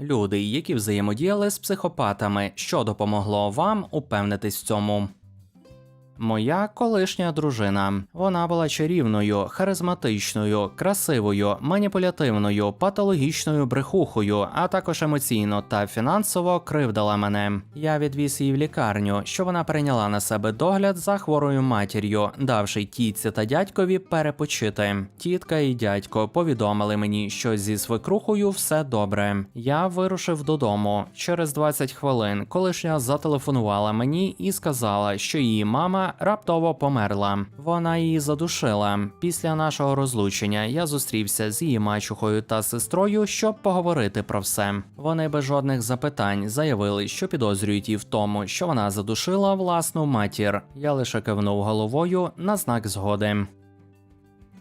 Люди, які взаємодіяли з психопатами, що допомогло вам упевнитись в цьому. Моя колишня дружина. Вона була чарівною, харизматичною, красивою, маніпулятивною, патологічною брехухою, а також емоційно та фінансово кривдила мене. Я відвіз її в лікарню, що вона прийняла на себе догляд за хворою матір'ю, давши тітці та дядькові перепочити. Тітка і дядько повідомили мені, що зі свекрухою все добре. Я вирушив додому. Через 20 хвилин колишня зателефонувала мені і сказала, що її мама раптово померла. Вона її задушила. Після нашого розлучення я зустрівся з її мачухою та сестрою, щоб поговорити про все. Вони без жодних запитань заявили, що підозрюють її в тому, що вона задушила власну матір. Я лише кивнув головою на знак згоди.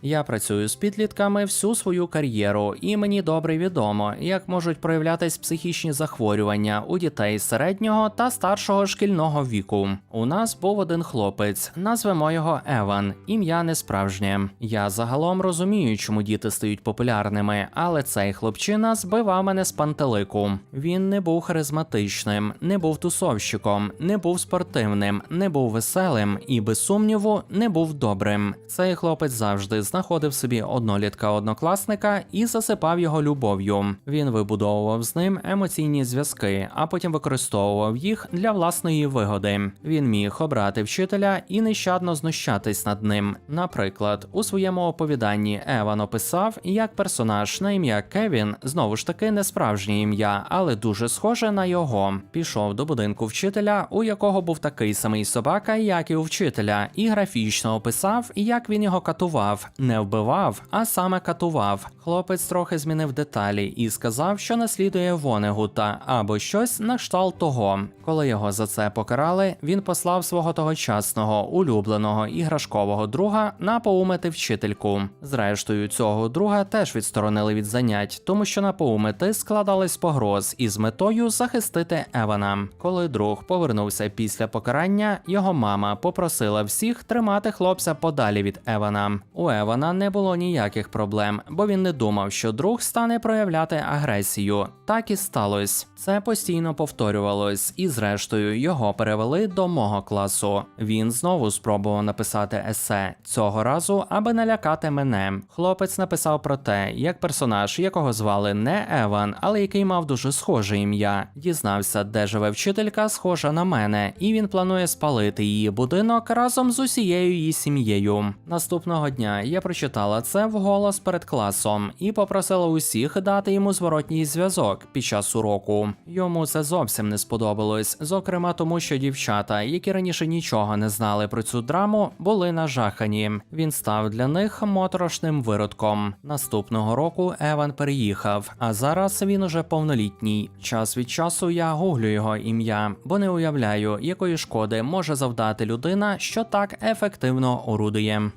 Я працюю з підлітками всю свою кар'єру, і мені добре відомо, як можуть проявлятись психічні захворювання у дітей середнього та старшого шкільного віку. У нас був один хлопець, назвемо його Еван, ім'я не справжнє. Я загалом розумію, чому діти стають популярними, але цей хлопчина збивав мене з пантелику. Він не був харизматичним, не був тусовщиком, не був спортивним, не був веселим і, без сумніву, не був добрим. Цей хлопець завжди знаходив собі однолітка однокласника і засипав його любов'ю. Він вибудовував з ним емоційні зв'язки, а потім використовував їх для власної вигоди. Він міг обрати вчителя і нещадно знущатись над ним. Наприклад, у своєму оповіданні Еван описав, як персонаж на ім'я Кевін знову ж таки не справжнє ім'я, але дуже схоже на його. Пішов до будинку вчителя, у якого був такий самий собака, як і у вчителя, і графічно описав, як він його катував. Не вбивав, а саме катував. Хлопець трохи змінив деталі і сказав, що наслідує Вонегута або щось на кшталт того. Коли його за це покарали, він послав свого тогочасного улюбленого іграшкового друга на поумити вчительку. Зрештою, цього друга теж відсторонили від занять, тому що на поумити складались погроз із метою захистити Евана. Коли друг повернувся після покарання, його мама попросила всіх тримати хлопця подалі від Евана. У Евана не було ніяких проблем, бо він не думав, що друг стане проявляти агресію. Так і сталося. Це постійно повторювалось, і зрештою його перевели до мого класу. Він знову спробував написати есе цього разу, аби налякати мене. Хлопець написав про те, як персонаж, якого звали не Еван, але який мав дуже схоже ім'я, дізнався, де живе вчителька, схожа на мене, і він планує спалити її будинок разом з усією її сім'єю. Наступного дня я прочитала це вголос перед класом і попросила усіх дати йому зворотній зв'язок під час уроку. Йому це зовсім не сподобалось, зокрема тому, що дівчата, які раніше нічого не знали про цю драму, були нажахані. Він став для них моторошним виродком. Наступного року Еван переїхав, а зараз він уже повнолітній. Час від часу я гуглю його ім'я, бо не уявляю, якої шкоди може завдати людина, що так ефективно орудує.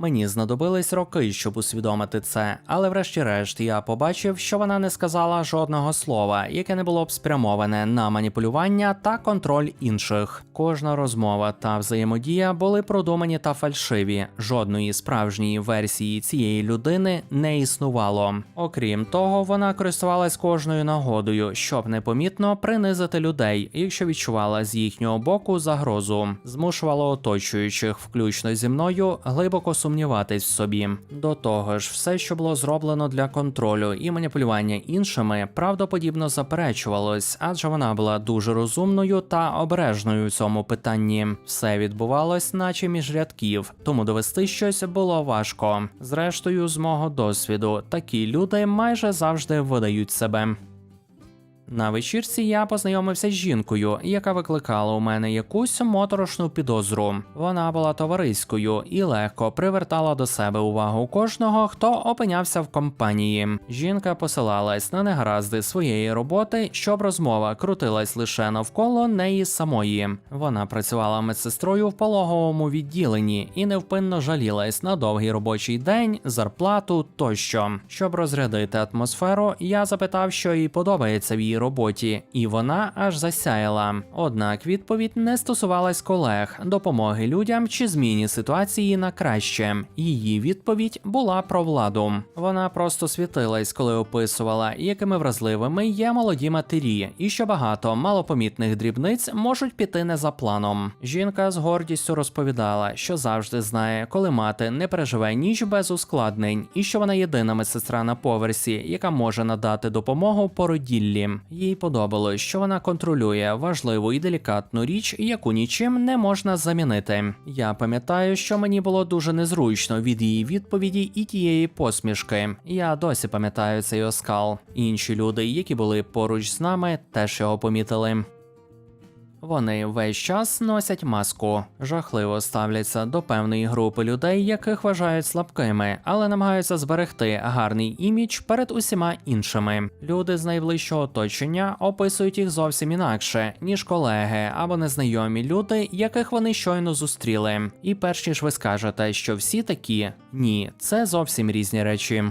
Мені знадобились роки, щоб усвідомити це, але врешті-решт я побачив, що вона не сказала жодного слова, яке не було б спрямоване на маніпулювання та контроль інших. Кожна розмова та взаємодія були продумані та фальшиві. Жодної справжньої версії цієї людини не існувало. Окрім того, вона користувалась кожною нагодою, щоб непомітно принизити людей, якщо відчувала з їхнього боку загрозу, змушувала оточуючих, включно зі мною, глибоко сумніватись в собі. До того ж, все, що було зроблено для контролю і маніпулювання іншими, правдоподібно заперечувалось, адже вона була дуже розумною та обережною у цьому питанні. Все відбувалось, наче між рядків, тому довести щось було важко. Зрештою, з мого досвіду, такі люди майже завжди видають себе. На вечірці я познайомився з жінкою, яка викликала у мене якусь моторошну підозру. Вона була товариською і легко привертала до себе увагу кожного, хто опинявся в компанії. Жінка посилалась на негаразди своєї роботи, щоб розмова крутилась лише навколо неї самої. Вона працювала медсестрою в пологовому відділенні і невпинно жалілась на довгий робочий день, зарплату тощо. Щоб розрядити атмосферу, я запитав, що їй подобається в її роботі, і вона аж засяяла. Однак відповідь не стосувалась колег, допомоги людям чи зміні ситуації на краще. Її відповідь була про владу. Вона просто світилась, коли описувала, якими вразливими є молоді матері, і що багато малопомітних дрібниць можуть піти не за планом. Жінка з гордістю розповідала, що завжди знає, коли мати не переживе ніч без ускладнень, і що вона єдина медсестра на поверсі, яка може надати допомогу породіллі. Їй подобалось, що вона контролює важливу і делікатну річ, яку нічим не можна замінити. Я пам'ятаю, що мені було дуже незручно від її відповіді і тієї посмішки. Я досі пам'ятаю цей оскал. Інші люди, які були поруч з нами, теж його помітили. Вони весь час носять маску, жахливо ставляться до певної групи людей, яких вважають слабкими, але намагаються зберегти гарний імідж перед усіма іншими. Люди з найближчого оточення описують їх зовсім інакше, ніж колеги або незнайомі люди, яких вони щойно зустріли. І перш ніж ви скажете, що всі такі, ні, це зовсім різні речі.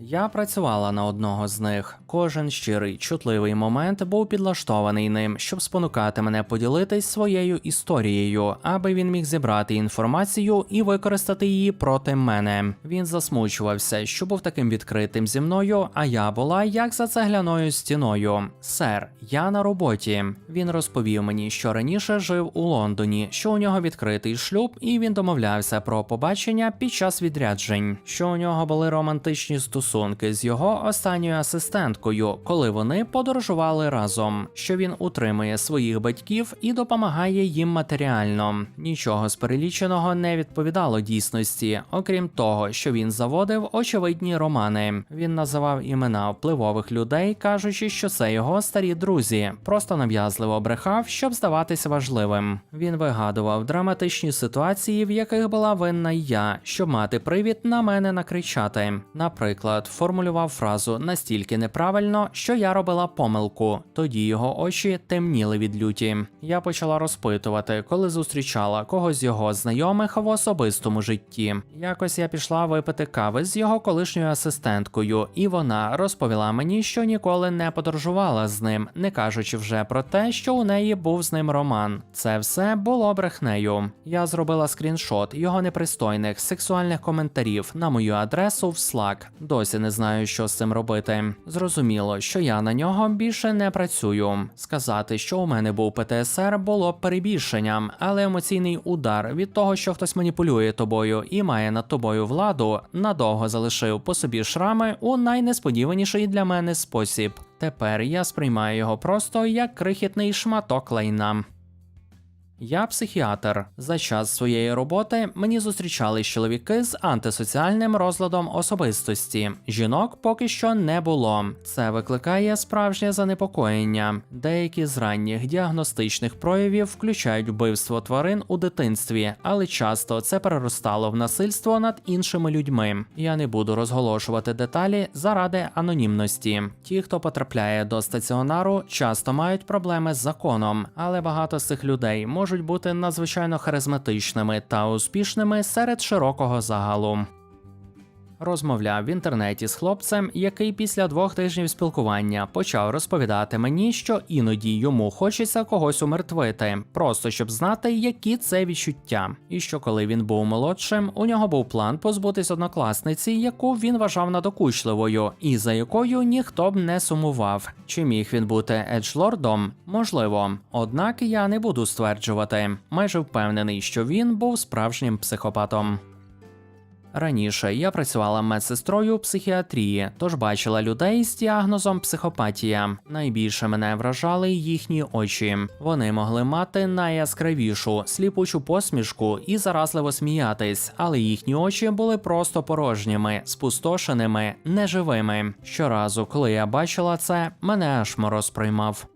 Я працювала на одного з них. Кожен щирий, чутливий момент був підлаштований ним, щоб спонукати мене поділитись своєю історією, аби він міг зібрати інформацію і використати її проти мене. Він засмучувався, що був таким відкритим зі мною, а я була як за цегляною стіною. Сер, я на роботі. Він розповів мені, що раніше жив у Лондоні, що у нього відкритий шлюб, і він домовлявся про побачення під час відряджень, що у нього були романтичні стосунки з його останньою асистенткою, коли вони подорожували разом, що він утримує своїх батьків і допомагає їм матеріально. Нічого з переліченого не відповідало дійсності, окрім того, що він заводив очевидні романи. Він називав імена впливових людей, кажучи, що це його старі друзі, просто нав'язливо брехав, щоб здаватися важливим. Він вигадував драматичні ситуації, в яких була винна я, щоб мати привід на мене накричати. Наприклад, формулював фразу настільки неправильно, що я робила помилку. Тоді його очі темніли від люті. Я почала розпитувати, коли зустрічала когось з його знайомих в особистому житті. Якось я пішла випити кави з його колишньою асистенткою, і вона розповіла мені, що ніколи не подорожувала з ним, не кажучи вже про те, що у неї був з ним роман. Це все було брехнею. Я зробила скріншот його непристойних сексуальних коментарів на мою адресу в Slack. Досі не знаю, що з цим робити. Зрозуміло, що я на нього більше не працюю. Сказати, що у мене був ПТСР, було б перебільшенням, але емоційний удар від того, що хтось маніпулює тобою і має над тобою владу, надовго залишив по собі шрами у найнесподіваніший для мене спосіб. Тепер я сприймаю його просто як крихітний шматок лайна. Я психіатр. За час своєї роботи мені зустрічались чоловіки з антисоціальним розладом особистості. Жінок поки що не було. Це викликає справжнє занепокоєння. Деякі з ранніх діагностичних проявів включають вбивство тварин у дитинстві, але часто це переростало в насильство над іншими людьми. Я не буду розголошувати деталі заради анонімності. Ті, хто потрапляє до стаціонару, часто мають проблеми з законом, але багато з цих людей можуть бути надзвичайно харизматичними та успішними серед широкого загалу. Розмовляв в інтернеті з хлопцем, який після двох тижнів спілкування почав розповідати мені, що іноді йому хочеться когось умертвити, просто щоб знати, які це відчуття. І що коли він був молодшим, у нього був план позбутись однокласниці, яку він вважав надокучливою, і за якою ніхто б не сумував. Чи міг він бути еджлордом? Можливо, однак я не буду стверджувати. Майже впевнений, що він був справжнім психопатом. Раніше я працювала медсестрою психіатрії, тож бачила людей з діагнозом психопатія. Найбільше мене вражали їхні очі. Вони могли мати найяскравішу сліпучу посмішку і заразливо сміятись, але їхні очі були просто порожніми, спустошеними, неживими. Щоразу, коли я бачила це, мене аж мороз приймав.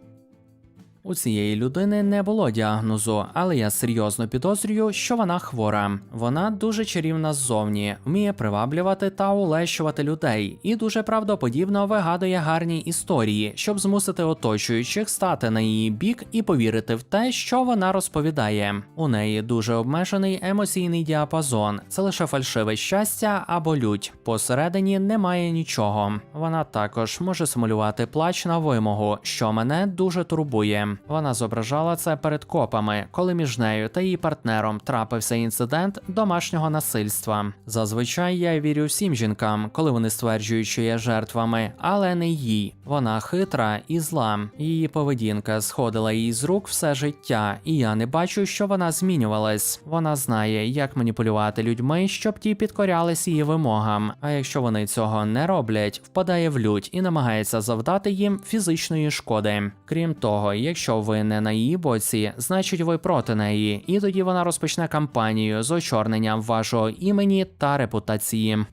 У цієї людини не було діагнозу, але я серйозно підозрюю, що вона хвора. Вона дуже чарівна ззовні, вміє приваблювати та улещувати людей, і дуже правдоподібно вигадує гарні історії, щоб змусити оточуючих стати на її бік і повірити в те, що вона розповідає. У неї дуже обмежений емоційний діапазон. Це лише фальшиве щастя або лють. Посередині немає нічого. Вона також може симулювати плач на вимогу, що мене дуже турбує. Вона зображала це перед копами, коли між нею та її партнером трапився інцидент домашнього насильства. Зазвичай я вірю всім жінкам, коли вони стверджують, що є жертвами, але не їй. Вона хитра і зла. Її поведінка сходила їй з рук все життя, і я не бачу, що вона змінювалась. Вона знає, як маніпулювати людьми, щоб ті підкорялись її вимогам. А якщо вони цього не роблять, впадає в лють і намагається завдати їм фізичної шкоди. Крім того, якщо ви не на її боці, значить ви проти неї, і тоді вона розпочне кампанію з очорненням вашого імені та репутації.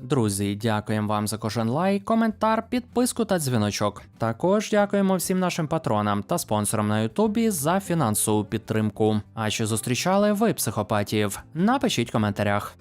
Друзі, дякуємо вам за кожен лайк, коментар, підписку та дзвіночок. Також дякуємо всім нашим патронам та спонсорам на Ютубі за фінансову підтримку. А чи зустрічали ви психопатів? Напишіть в коментарях.